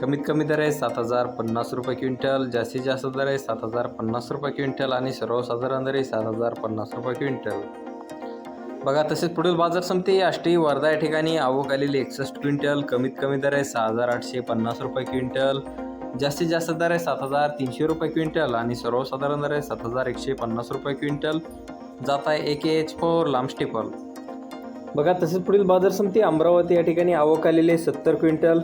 कमीत कमी दर आहे सात हजार पन्नास रुपये क्विंटल जास्तीत जास्त दर आहे सात हजार पन्नास रुपये क्विंटल आणि सर्वसाधारण दर आहे सात हजार पन्नास रुपये क्विंटल. बघा तसेच पुढील बाजार समिती आष्टी वर्धा या ठिकाणी आवक आलेली एकसष्ट क्विंटल कमीत कमी दर आहे सहा हजार आठशे पन्नास रुपये क्विंटल जास्तीत जास्त दर आहे सात हजार तीनशे रुपये क्विंटल आणि सर्वसाधारण दर आहे सात हजार एकशे पन्नास रुपये क्विंटल. जात आहे ए के एच फोर लांब स्टेपल. बघा तसेच पुढील बाजार समिती अमरावती या ठिकाणी आवक आलेली सत्तर क्विंटल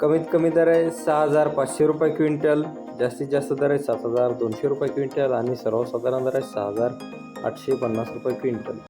कमीत कमी दर आहे सहा हजार पाचशे रुपये क्विंटल जास्तीत जास्त दर आहे सात हजार दोनशे रुपये क्विंटल आणि सर्वसाधारण दर आहे सहा हजार आठशे पन्नास रुपये क्विंटल.